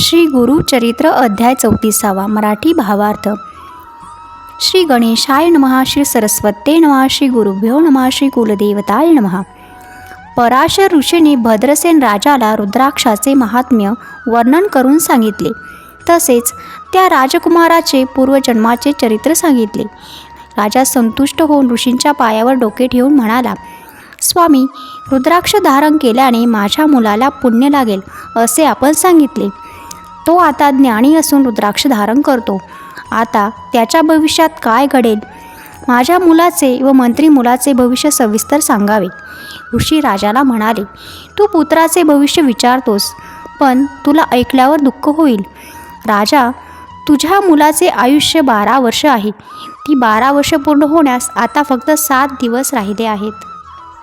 श्री गुरु चरित्र अध्याय चौतीसावा मराठी भावार्थ. श्री गणेशाय नमहा श्री सरस्वते नमहा श्री गुरुभ्यो नमहा श्री कुलदेवताय नमहा पराशर ऋषीने भद्रसेन राजाला रुद्राक्षाचे महात्म्य वर्णन करून सांगितले. तसेच त्या राजकुमाराचे पूर्वजन्माचे चरित्र सांगितले. राजा संतुष्ट होऊन ऋषींच्या पायावर डोके ठेवून म्हणाला स्वामी रुद्राक्ष धारण केल्याने माझ्या मुलाला पुण्य लागेल असे आपण सांगितले. तो आता ज्ञानी असून रुद्राक्ष धारण करतो. आता त्याच्या भविष्यात काय घडेल? माझ्या मुलाचे व मंत्री मुलाचे भविष्य सविस्तर सांगावे. ऋषी राजाला म्हणाले तू पुत्राचे भविष्य विचारतोस पण तुला ऐकल्यावर दुःख होईल. राजा तुझ्या मुलाचे आयुष्य बारा वर्ष आहे. ती बारा वर्ष पूर्ण होण्यास आता फक्त सात दिवस राहिले आहेत.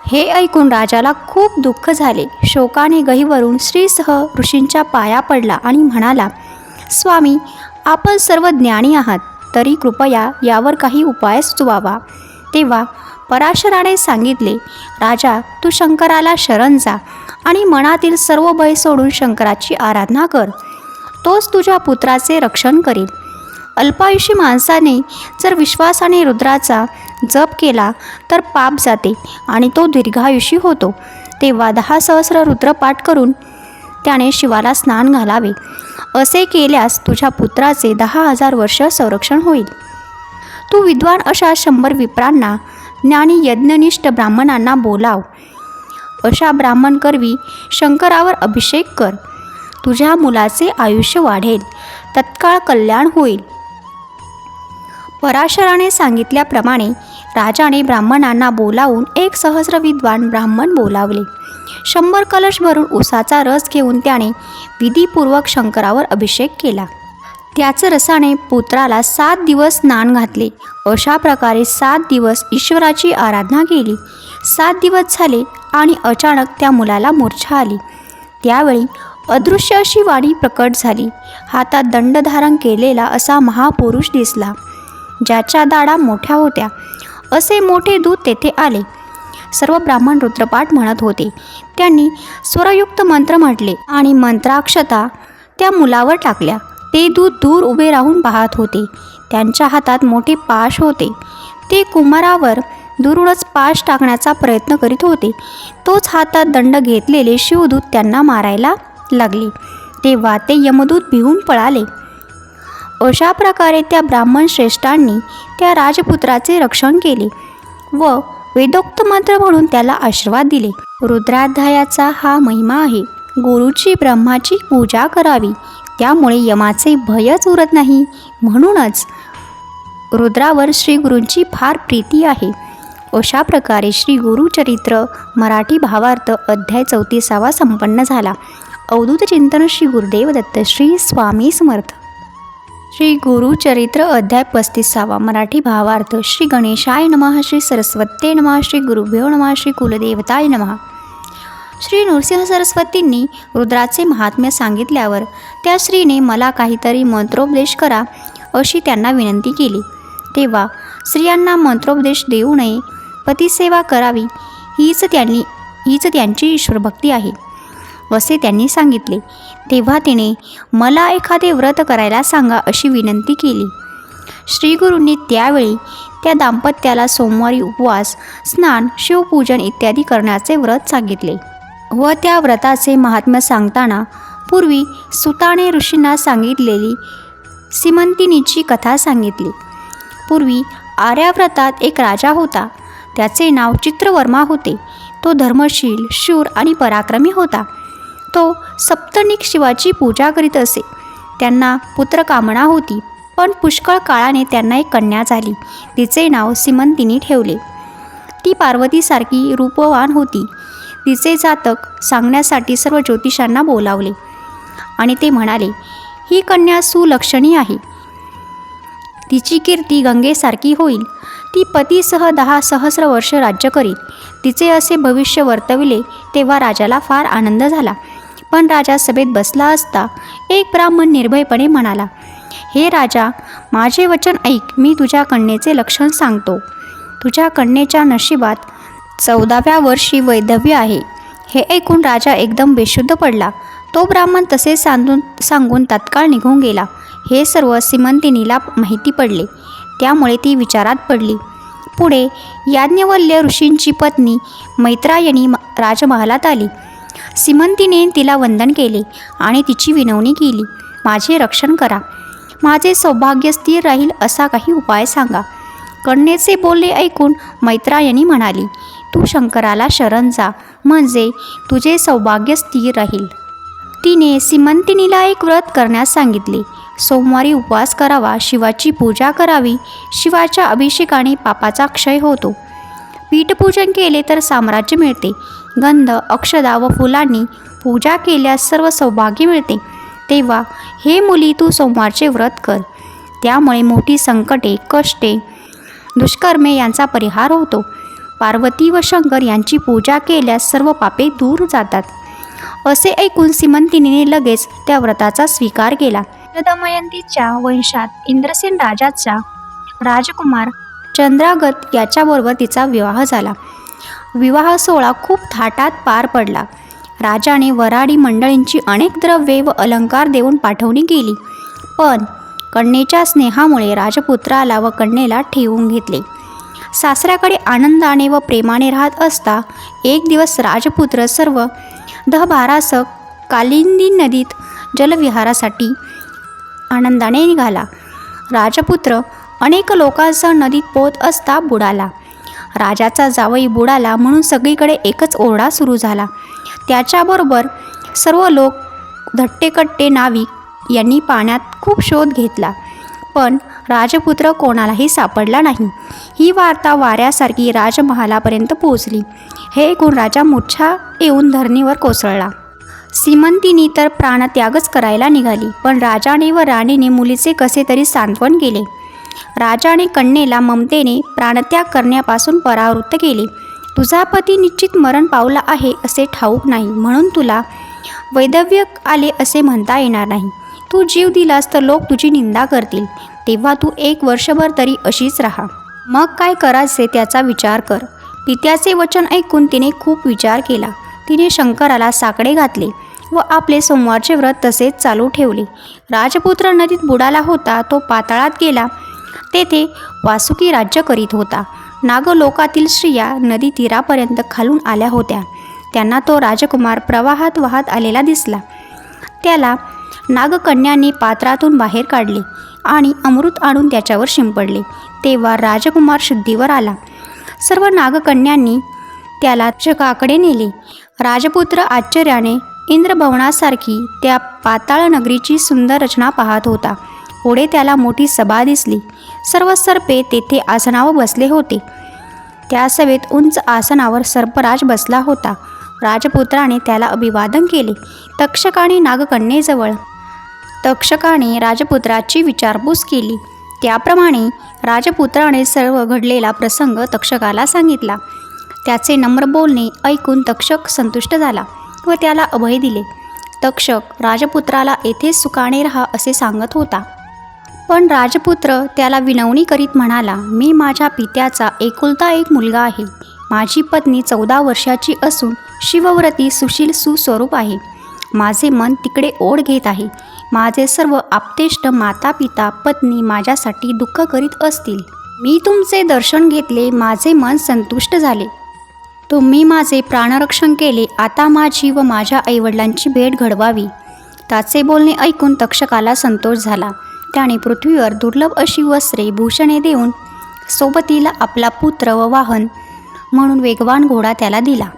हे ऐकून राजाला खूप दुःख झाले. शोकाने गहीवरून श्रीसह ऋषींच्या पाया पडला आणि म्हणाला स्वामी आपण सर्व ज्ञानी आहात. तरी कृपया यावर काही उपाय सुचवावा. तेव्हा पराशराने सांगितले राजा तू शंकराला शरण जा आणि मनातील सर्व भय सोडून शंकराची आराधना कर. तोच तुझ्या पुत्राचे रक्षण करेल. अल्पायुषी माणसाने जर विश्वासाने रुद्राचा जप केला तर पाप जाते आणि तो दीर्घायुषी होतो. तेव्हा दहा सहस्र रुद्रपाठ करून त्याने शिवाला स्नान घालावे. असे केल्यास तुझ्या पुत्राचे दहा हजार वर्ष संरक्षण होईल. तू विद्वान अशा शंभर विप्रांना ज्ञानी यज्ञनिष्ठ ब्राह्मणांना बोलाव. अशा ब्राह्मण करवी शंकरावर अभिषेक कर. तुझ्या मुलाचे आयुष्य वाढेल तत्काळ कल्याण होईल. पराशराने सांगितल्याप्रमाणे राजाने ब्राह्मणांना बोलावून एक सहस्र विद्वान ब्राह्मण बोलावले. शंभर कलश भरून उसाचा रस घेऊन त्याने विधीपूर्वक शंकरावर अभिषेक केला. त्याच रसाने पुत्राला सात दिवस स्नान घातले. अशा प्रकारे सात दिवस ईश्वराची आराधना केली. सात दिवस झाले आणि अचानक त्या मुलाला मूर्छा आली. त्यावेळी अदृश्य अशी वाणी प्रकट झाली. हातात दंड धारण केलेला असा महापुरुष दिसला. ज्याच्या दाडा मोठ्या होत्या. असे मोठे दूत तेथे आले. सर्व ब्राह्मण रुद्रपाठ म्हणत होते. त्यांनी स्वरयुक्त मंत्र म्हटले आणि मंत्राक्षता त्या मुलावर टाकल्या. ते दूत दूर उभे राहून पाहत होते. त्यांच्या हातात मोठे पाश होते. ते कुमारावर दुरूनच पाश टाकण्याचा प्रयत्न करीत होते. तोच हातात दंड घेतलेले शिवदूत त्यांना मारायला लागले. तेव्हा ते यमदूत भिवून पळाले. अशा प्रकारे त्या ब्राह्मण श्रेष्ठांनी त्या राजपुत्राचे रक्षण केले व वेदोक्त मंत्र म्हणून त्याला आशीर्वाद दिले. रुद्राध्यायाचा हा महिमा आहे. गुरुची ब्रह्माची पूजा करावी. त्यामुळे यमाचे भयच उरत नाही. म्हणूनच रुद्रावर श्री गुरूंची फार प्रीती आहे. अशा प्रकारे श्री गुरुचरित्र मराठी भावार्थ अध्याय चौतीसावा संपन्न झाला. अवधूत चिंतन श्री गुरुदेव दत्त श्री स्वामी समर्थ. श्री गुरुचरित्र अध्याय पस्तीसावा मराठी भावार्थ श्री गणेशाय नमः श्री सरस्वते नमः श्री गुरुभ्यो नमः श्री कुलदेवताय नमः. श्री नृसिंह सरस्वतींनी रुद्राचे महात्म्य सांगितल्यावर त्या स्त्रीने मला काहीतरी मंत्रोपदेश करा अशी त्यांना विनंती केली. तेव्हा स्त्रियांना मंत्रोपदेश देऊ नये पतिसेवा करावी हीच त्यांनी हीच त्यांची ईश्वरभक्ती आहे. असे त्यांनी सांगितले. तेव्हा तिने मला एखादे व्रत करायला सांगा अशी विनंती केली. श्रीगुरूंनी त्यावेळी त्या दाम्पत्याला सोमवारी उपवास स्नान शिवपूजन इत्यादी करण्याचे व्रत सांगितले व त्या व्रताचे महात्म्य सांगताना पूर्वी सुताने ऋषींना सांगितलेली सिमंतिनीची कथा सांगितली. पूर्वी आर्याव्रतात एक राजा होता. त्याचे नाव चित्रवर्मा होते. तो धर्मशील शूर आणि पराक्रमी होता. तो सप्तनिक शिवाची पूजा करीत असे. त्यांना पुत्रकामना होती पण पुष्कळ काळाने त्यांना एक कन्या झाली. तिचे नाव सिमंतिनी ठेवले. ती पार्वतीसारखी रूपवान होती. तिचे जातक सांगण्यासाठी सर्व ज्योतिषांना बोलावले आणि ते म्हणाले ही कन्या सुलक्षणी आहे. तिची कीर्ती गंगेसारखी होईल. ती पतीसह दहा सहस्र वर्ष राज्य करील. तिचे असे भविष्य वर्तविले तेव्हा राजाला फार आनंद झाला. पण राजा सभेत बसला असता एक ब्राह्मण निर्भयपणे म्हणाला हे राजा माझे वचन ऐक मी तुझ्या कन्येचे लक्षण सांगतो. तुझ्या कन्येच्या नशिबात चौदाव्या वर्षी वैधव्य आहे. हे ऐकून राजा एकदम बेशुद्ध पडला. तो ब्राह्मण तसे सांगून सांगून तत्काळ निघून गेला. हे सर्व सिमंतिनीला माहिती पडले. त्यामुळे ती विचारात पडली. पुढे याज्ञवल्य ऋषींची पत्नी मैत्रायणी म- राजमहालात आली. सिमंतीने तिला वंदन केले आणि तिची विनवणी केली. माझे रक्षण करा. माझे सौभाग्य स्थिर राहील असा काही उपाय सांगा. कन्येचे बोलणे ऐकून मैत्रायणी म्हणाली तू शंकराला शरण जा. म्हणजे तुझे सौभाग्य स्थिर राहील. तिने सिमंतिनीला एक व्रत करण्यास सांगितले. सोमवारी उपवास करावा शिवाची पूजा करावी शिवाच्या अभिषेकाने पापाचा क्षय होतो. पीठपूजन केले तर साम्राज्य मिळते. गंध अक्षदा व फुलांनी पूजा केल्यास सर्व सौभाग्य मिळते. तेव्हा हे मुली तू सोमवारचे व्रत कर. त्यामुळे मोठी संकटे कष्टे दुष्कर्मे यांचा परिहार होतो. पार्वती व शंकर यांची पूजा केल्यास सर्व पापे दूर जातात. असे ऐकून सिमंतिनीने लगेच त्या व्रताचा स्वीकार केला. दमयंतीच्या वंशात इंद्रसेन राजाचा राजकुमार चंद्रागत याच्याबरोबर तिचा विवाह झाला. विवाह सोहळा खूप थाटात पार पडला. राजाने वराडी मंडळींची अनेक द्रव्ये व अलंकार देऊन पाठवणी केली. पण कन्येच्या स्नेहामुळे राजपुत्राला व कन्येला ठेवून घेतले. सासऱ्याकडे आनंदाने व प्रेमाने राहत असता एक दिवस राजपुत्र सर्व दहबारास कालिंदी नदीत जलविहारासाठी आनंदाने निघाला. राजपुत्र अनेक लोकांसह नदीत पोहत असता बुडाला. राजाचा जावई बुडाला म्हणून सगळीकडे एकच ओरडा सुरू झाला. त्याच्याबरोबर सर्व लोक धट्टेकट्टे नाविक यांनी पाण्यात खूप शोध घेतला. पण राजपुत्र कोणालाही सापडला नाही. ही वार्ता वाऱ्यासारखी राजमहालापर्यंत पोहोचली. हे ऐकून राजा मूर्छा येऊन धरणीवर कोसळला. सीमंतीनी तर प्राणत्यागच करायला निघाली पण राजाने व राणीने मुलीचे कसे तरी सांत्वन केले. राजाने कन्येला ममतेने प्राणत्याग करण्यापासून परावृत्त केले. तुझा पती निश्चित मरण पावला आहे असे ठाऊक नाही म्हणून तुला वैदव्य आले असे म्हणता येणार नाही. तू जीव दिलास तर लोक तुझी निंदा करतील. तेव्हा तू एक वर्षभर तरी अशीच राहा. मग काय करायचे त्याचा विचार कर. पित्याचे वचन ऐकून तिने खूप विचार केला. तिने शंकराला साकडे घातले व आपले सोमवारचे व्रत तसेच चालू ठेवले. राजपुत्र नदीत बुडाला होता तो पाताळात गेला. तेथे वासुकी राज्य करीत होता. नागलोकातील स्त्रिया नदी तीरापर्यंत खालून आल्या होत्या. त्यांना तो राजकुमार प्रवाहात वाहत आलेला दिसला. त्याला नागकन्यांनी पात्रातून बाहेर काढले आणि अमृत आणून त्याच्यावर शिंपडले. तेव्हा राजकुमार शुद्धीवर आला. सर्व नागकन्यांनी त्याला जगाकडे नेले. राजपुत्र आश्चर्याने इंद्रभवनासारखी त्या पाताळ नगरीची सुंदर रचना पाहत होता. पुढे त्याला मोठी सभा दिसली. सर्व सर्पे तेथे आसनावर बसले होते. त्या सभेत उंच आसनावर सर्पराज बसला होता. राजपुत्राने त्याला अभिवादन केले. तक्षकाने नागकन्येजवळ तक्षकाने राजपुत्राची विचारपूस केली. त्याप्रमाणे राजपुत्राने सर्व घडलेला प्रसंग तक्षकाला सांगितला. त्याचे नम्र बोलणे ऐकून तक्षक संतुष्ट झाला व त्याला अभय दिले. तक्षक राजपुत्राला येथेच सुखाने राहा असे सांगत होता. पण राजपुत्र त्याला विनवणी करीत म्हणाला मी माझ्या पित्याचा एकुलता एक मुलगा आहे. माझी पत्नी चौदा वर्षाची असून शिवव्रती सुशील सुस्वरूप आहे. माझे मन तिकडे ओढ घेत आहे. माझे सर्व आप्तेष्ट माता पिता पत्नी माझ्यासाठी दुःख करीत असतील. मी तुमचे दर्शन घेतले माझे मन संतुष्ट झाले. तुम्ही माझे प्राणरक्षण केले आता माझी व माझ्या आईवडिलांची भेट घडवावी. त्याचे बोलणे ऐकून तक्षकाला संतोष झाला. त्याने पृथ्वीवर दुर्लभ अशी वस्त्रे भूषणे देऊन सोबतीला आपला पुत्र व वाहन म्हणून वेगवान घोडा त्याला दिला.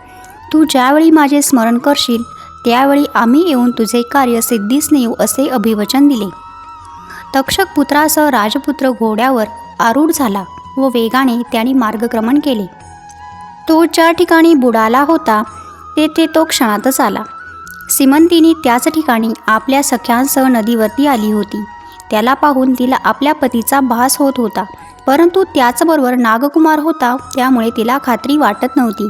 तू ज्यावेळी माझे स्मरण करशील त्यावेळी आम्ही येऊन तुझे कार्य सिद्धीस नेऊ असे अभिवचन दिले तक्षक पुत्रासह राजपुत्र घोड्यावर आरूढ झाला व वेगाने त्याने मार्गक्रमण केले. तो ज्या ठिकाणी बुडाला होता तेथे तो क्षणातच आला. सिमंतीने त्याच ठिकाणी आपल्या सख्यांसह नदीवरती आली होती. त्याला पाहून तिला आपल्या पतीचा भास होत होता. परंतु त्याचबरोबर नागकुमार होता त्यामुळे तिला खात्री वाटत नव्हती.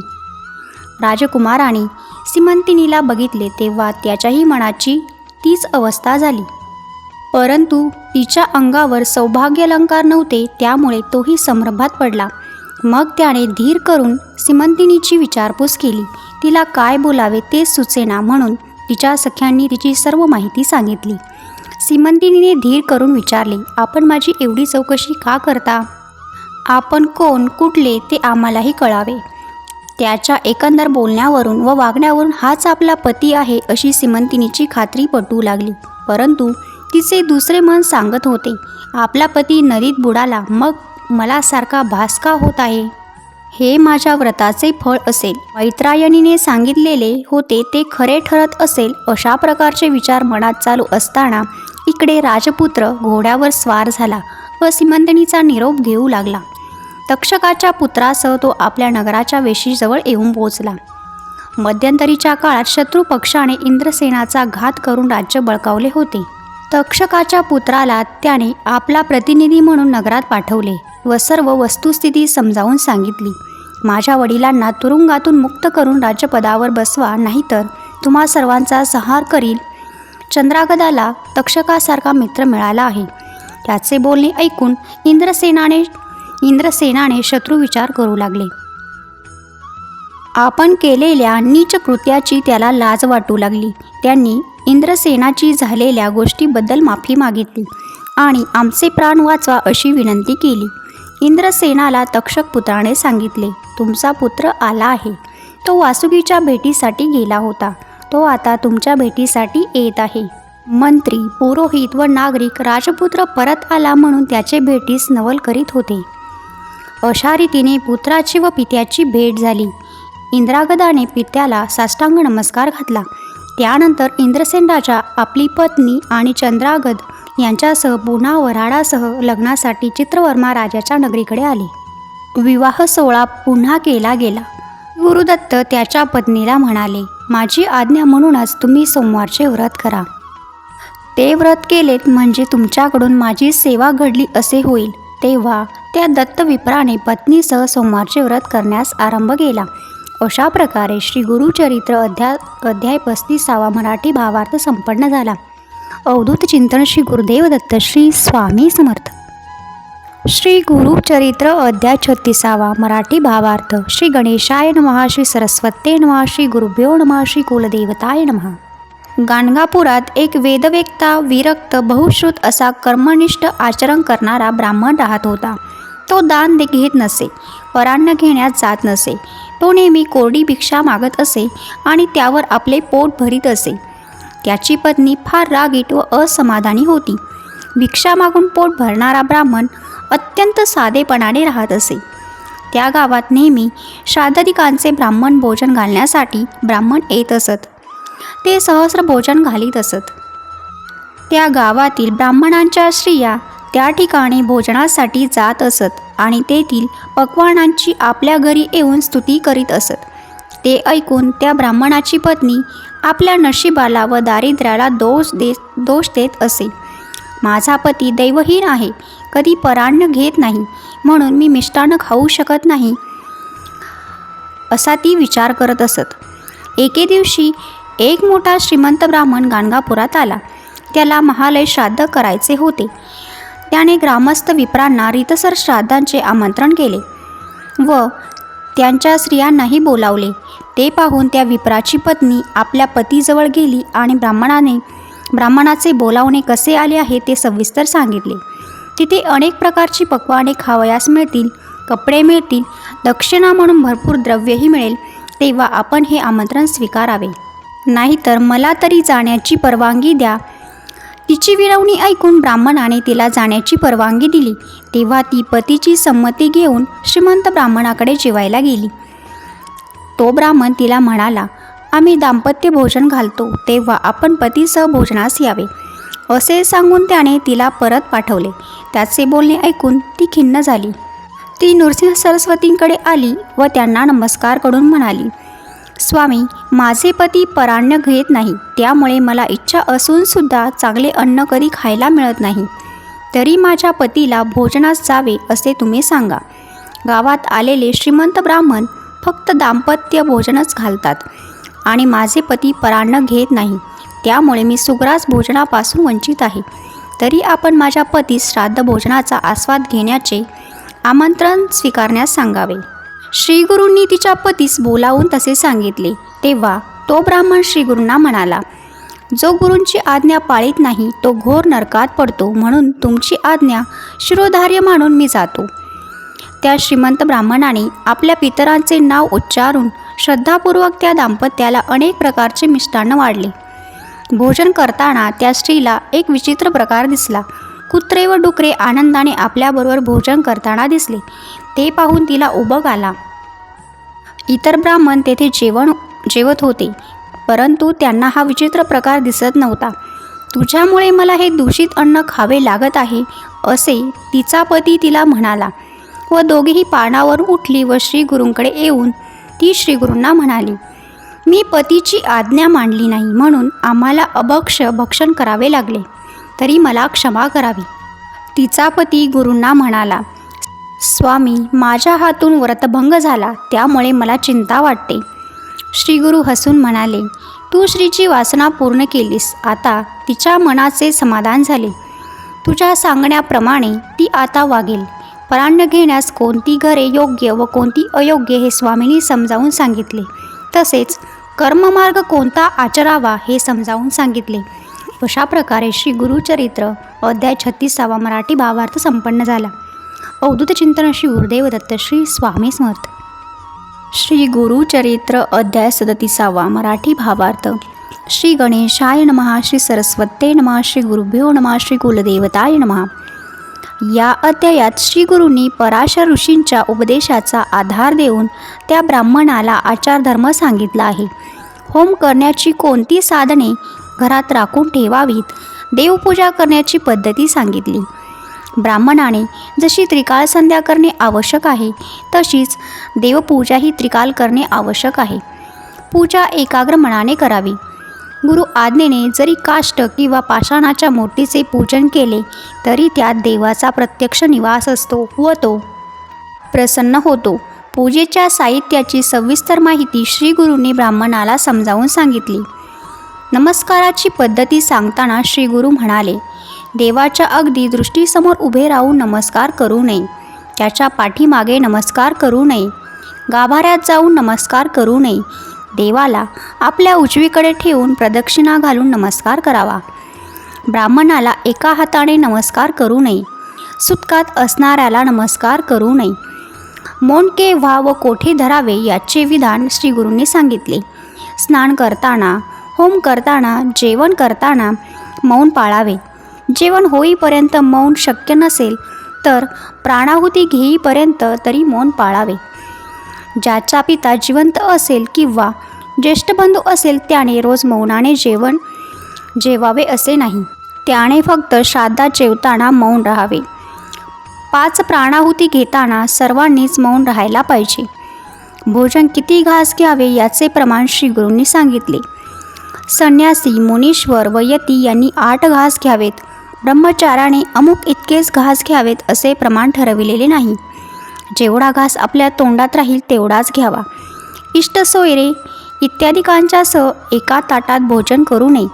राजकुमाराने सिमंतिनीला बघितले तेव्हा त्याच्याही मनाची तीच अवस्था झाली. परंतु तिच्या अंगावर सौभाग्यालंकार नव्हते त्यामुळे तोही संभ्रमात पडला. मग त्याने धीर करून सिमंतिनीची विचारपूस केली तिला काय बोलावे ते सुचेना म्हणून तिच्या सख्यांनी तिची सर्व माहिती सांगितली. सीमंतिनीने धीर करून विचारले आपण माझी एवढी चौकशी का करता? आपण कोण कुठले ते आम्हालाही कळावे. त्याच्या एकंदर बोलण्यावरून व वागण्यावरून हाच आपला पती आहे अशी सीमंतिनीची खात्री पटू लागली. परंतु तिचे दुसरे मन सांगत होते आपला पती नदीत बुडाला मग मला सारखा भास का होत आहे? हे माझ्या व्रताचे फळ असेल मैत्रायणीने सांगितलेले होते ते खरे ठरत असेल अशा प्रकारचे विचार मनात चालू असताना इकडे राजपुत्र घोड्यावर स्वार झाला व सीमंतनीचा निरोप घेऊ लागला. तक्षकाच्या पुत्रासह तो आपल्या नगराच्या वेशीजवळ येऊन पोहोचला. मध्यंतरीच्या काळात शत्रू पक्षाने इंद्रसेनाचा घात करून राज्य बळकावले होते. तक्षकाच्या पुत्राला त्याने आपला प्रतिनिधी म्हणून नगरात पाठवले व सर्व वस्तुस्थिती समजावून सांगितली. माझ्या वडिलांना तुरुंगातून मुक्त करून राज्यपदावर बसवा नाहीतर तुम्हा सर्वांचा संहार करील चंद्रागदाला तक्षकासारखा मित्र मिळाला आहे. त्याचे बोलणे ऐकून इंद्रसेनाने इंद्रसेनाने शत्रू विचार करू लागले. आपण केलेल्या नीच कृत्याची त्याला लाज वाटू लागली. त्यांनी इंद्रसेनाची झालेल्या गोष्टीबद्दल माफी मागितली आणि आमचे प्राण वाचवा अशी विनंती केली. इंद्रसेनाला तक्षक पुत्राने सांगितले तुमचा पुत्र आला आहे. तो वासुकीच्या भेटीसाठी गेला होता. तो आता तुमच्या भेटीसाठी येत आहे. मंत्री पुरोहित व नागरिक राजपुत्र परत आला म्हणून त्याचे भेटीस नवल करीत होते. अशा रीतीने पुत्राची व पित्याची भेट झाली. इंद्रागदाने पित्याला साष्टांग नमस्कार घातला. त्यानंतर इंद्रसेन राजा आपली पत्नी आणि चंद्रागद यांच्यासह पुन्हा वराडासह लग्नासाठी चित्रवर्मा राजाच्या नगरीकडे आले. विवाह सोहळा पुन्हा केला गेला. गुरुदत्त त्याच्या पत्नीला म्हणाले माझी आज्ञा म्हणूनच तुम्ही सोमवारचे व्रत करा. ते व्रत केलेत म्हणजे तुमच्याकडून माझी सेवा घडली असे होईल. तेव्हा त्या दत्त विप्राने पत्नीसह सोमवारचे व्रत करण्यास आरंभ केला. अशा प्रकारे श्री गुरुचरित्र अध्या अध्याय पस्तीसावा मराठी भावार्थ संपन्न झाला. अवधूत चिंतन श्री गुरुदेव दत्त श्री स्वामी समर्थ. श्री गुरुचरित्र अध्याय छत्तीसावा मराठी भावार्थ. श्री गणेशाय नमः श्री सरस्वते नमः श्री गुरुभ्यो नमः श्री कुलदेवताय नमः. गाणगापुरात एक वेदवेक्ता विरक्त बहुश्रुत असा कर्मनिष्ठ आचरण करणारा ब्राह्मण राहत होता. तो दान दे घेत नसे परान्न घेण्यात जात नसे. तो नेहमी कोरडी भिक्षा मागत असे आणि त्यावर आपले पोट भरीत असे. त्याची पत्नी फार रागीट व असमाधानी होती. भिक्षा मागून पोट भरणारा ब्राह्मण अत्यंत साधेपणाने राहत असे. त्या गावात नेहमी श्राद्धाधिकांचे ब्राह्मण भोजन घालण्यासाठी ब्राह्मण येत असत. ते सहस्र भोजन घालीत असत. त्या गावातील ब्राह्मणांच्या स्त्रिया त्या ठिकाणी भोजनासाठी जात असत आणि तेथील पक्वानांची आपल्या घरी येऊन स्तुती करीत असत. ते ऐकून त्या ब्राह्मणाची पत्नी आपल्या नशिबाला व दारिद्र्याला दोष देत दोष देत असे. माझा पती दैवहीन आहे. कधी परान्न घेत नाही. म्हणून मी मिष्टान्न खाऊ शकत नाही. असा ती विचार करत असत. एके दिवशी एक मोठा श्रीमंत ब्राह्मण गाणगापुरात आला. त्याला महालय श्राद्ध करायचे होते. त्याने ग्रामस्थ विप्रांना रितसर श्राद्धांचे आमंत्रण केले व त्यांच्या स्त्रियांनाही बोलावले. ते पाहून त्या विप्राची पत्नी आपल्या पतीजवळ गेली आणि ब्राह्मणाने ब्राह्मणाचे बोलावणे कसे आले आहे ते सविस्तर सांगितले. तिथे अनेक प्रकारची पक्वाने खावयास मिळतील कपडे मिळतील दक्षिणा म्हणून भरपूर द्रव्यही मिळेल तेव्हा आपण हे आमंत्रण स्वीकारावे. नाहीतर मला तरी जाण्याची परवानगी द्या. तिची विनवणी ऐकून ब्राह्मणाने तिला जाण्याची परवानगी दिली तेव्हा ती पतीची संमती घेऊन श्रीमंत ब्राह्मणाकडे जेवायला गेली. तो ब्राह्मण तिला म्हणाला आम्ही दाम्पत्य भोजन घालतो तेव्हा आपण पतीसह भोजनास यावे. असे सांगून त्याने तिला परत पाठवले. त्याचे बोलणे ऐकून ती खिन्न झाली. ती नृसिंह सरस्वतींकडे आली व त्यांना नमस्कार करून म्हणाली स्वामी माझे पती पराण्य घेत नाही त्यामुळे मला इच्छा असूनसुद्धा चांगले अन्न कधी खायला मिळत नाही. तरी माझ्या पतीला भोजनास जावे असे तुम्ही सांगा. गावात आलेले श्रीमंत ब्राह्मण फक्त दाम्पत्य भोजनच घालतात. आणि माझे पती परान्न घेत नाही. त्यामुळे मी सुग्रास भोजनापासून वंचित आहे. तरी आपण माझ्या पतीस श्राद्ध भोजनाचा आस्वाद घेण्याचे आमंत्रण स्वीकारण्यास सांगावे. श्रीगुरूंनी तिच्या पतीस बोलावून तसे सांगितले. तेव्हा तो ब्राह्मण श्रीगुरूंना म्हणाला जो गुरूंची आज्ञा पाळीत नाही तो घोर नरकात पडतो म्हणून तुमची आज्ञा शिरोधार्य मानून मी जातो. त्या श्रीमंत ब्राह्मणाने आपल्या पितरांचे नाव उच्चारून श्रद्धापूर्वक त्या दाम्पत्याला अनेक प्रकारचे मिष्टान्न वाढले. भोजन करताना त्या स्त्रीला एक विचित्र प्रकार दिसला. कुत्रे व डुकरे आनंदाने आपल्याबरोबर भोजन करताना दिसले. ते पाहून तिला उबग आला. इतर ब्राह्मण तेथे जेवण जेवत होते परंतु त्यांना हा विचित्र प्रकार दिसत नव्हता. तुझ्यामुळे मला हे दूषित अन्न खावे लागत आहे असे तिचा पती तिला म्हणाला व दोघेही पानावरून उठली व श्रीगुरूंकडे येऊन ती श्रीगुरूंना म्हणाली मी पतीची आज्ञा मांडली नाही म्हणून आम्हाला अभक्ष भक्षण करावे लागले. तरी मला क्षमा करावी. तिचा पती गुरूंना म्हणाला स्वामी माझ्या हातून व्रतभंग झाला त्यामुळे मला चिंता वाटते. श्रीगुरू हसून म्हणाले तू श्रीची वासना पूर्ण केलीस आता तिच्या मनाचे समाधान झाले. तुझ्या सांगण्याप्रमाणे ती आता वागेल. परान्न घेण्यास कोणती घरे योग्य व कोणती अयोग्य हे स्वामींनी समजावून सांगितले. तसेच कर्ममार्ग कोणता आचरावा हे समजावून सांगितले. अशा प्रकारे श्री गुरुचरित्र अध्याय छत्तीसावा मराठी भावार्थ संपन्न झाला. अवधूत चिंतन श्री गुरुदेव दत्त श्री स्वामी समर्थ. श्री गुरुचरित्र अध्याय सदतीसावा मराठी भावार्थ. श्री गणेशाय नमः श्री सरस्वते नमः श्री गुरुभ्यो नमः श्री कुलदेवताय नमः. या अध्यायात श्रीगुरूंनी पराशर ऋषींच्या उपदेशाचा आधार देऊन त्या ब्राह्मणाला आचारधर्म सांगितला आहे. होम करण्याची कोणती साधने घरात राखून ठेवावीत? देवपूजा करण्याची पद्धती सांगितली. ब्राह्मणाने जशी त्रिकाळ संध्या करणे आवश्यक आहे तशीच देवपूजाही त्रिकाल करणे आवश्यक आहे. पूजा एकाग्र मनाने करावी. गुरु आज्ञेने जरी काष्ट किंवा पाषाणाच्या मूर्तीचे पूजन केले तरी त्यात देवाचा प्रत्यक्ष निवास असतो व तो प्रसन्न होतो. पूजेच्या साहित्याची सविस्तर माहिती श्री गुरूंनी ब्राह्मणाला समजावून सांगितली. नमस्काराची पद्धती सांगताना श्री गुरु म्हणाले देवाच्या अगदी दृष्टीसमोर उभे राहून नमस्कार करू नये. त्याच्या पाठीमागे नमस्कार करू नये. गाभाऱ्यात जाऊन नमस्कार करू नये. देवाला आपल्या उजवीकडे ठेवून प्रदक्षिणा घालून नमस्कार करावा. ब्राह्मणाला एका हाताने नमस्कार करू नये. सुतकात असणाऱ्याला नमस्कार करू नये. मौन केव्हा व कोठे धरावे याचे विधान श्रीगुरूंनी सांगितले. स्नान करताना होम करताना जेवण करताना मौन पाळावे. जेवण होईपर्यंत मौन शक्य नसेल तर प्राणाहुती घेईपर्यंत तरी मौन पाळावे. ज्याचा पिता जिवंत असेल किंवा ज्येष्ठ बंधू असेल त्याने रोज मौनाने जेवण जेवावे असे नाही. त्याने फक्त श्राद्धात जेवताना मौन राहावे. पाच प्राणाहुती घेताना सर्वांनीच मौन राहायला पाहिजे. भोजन किती घास घ्यावे याचे प्रमाण श्रीगुरूंनी सांगितले. संन्यासी मुनीश्वर व यती यांनी आठ घास घ्यावेत. ब्रह्मचाराने अमुक इतकेच घास घ्यावेत असे प्रमाण ठरविलेले नाही. जेवढा घास आपल्या तोंडात राहील तेवढाच घ्यावा. इष्ट सोयरे इत्यादिकांच्यासह एका ताटात भोजन करू नये.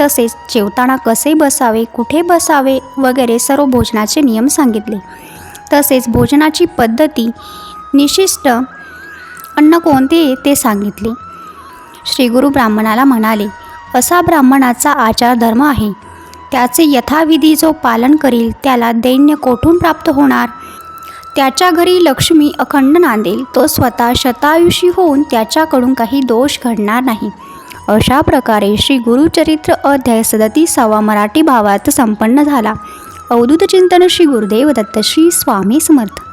तसेच जेवताना कसे बसावे कुठे बसावे वगैरे सर्व भोजनाचे नियम सांगितले. तसेच भोजनाची पद्धती निशिष्ट अन्न कोणते ते सांगितले. श्री गुरु ब्राह्मणाला म्हणाले असा ब्राह्मणाचा आचार धर्म आहे. त्याचे यथाविधी जो पालन करील त्याला दैन्य कोठून प्राप्त होणार? त्याच्या घरी लक्ष्मी अखंड नांदेल. तो स्वतः शतायुषी होऊन त्याच्याकडून काही दोष घडणार नाही. अशा प्रकारे श्री गुरुचरित्र अध्याय सदतीसावा मराठी भावात संपन्न झाला. अवधूत चिंतन श्री गुरुदेव दत्त श्री स्वामी समर्थ.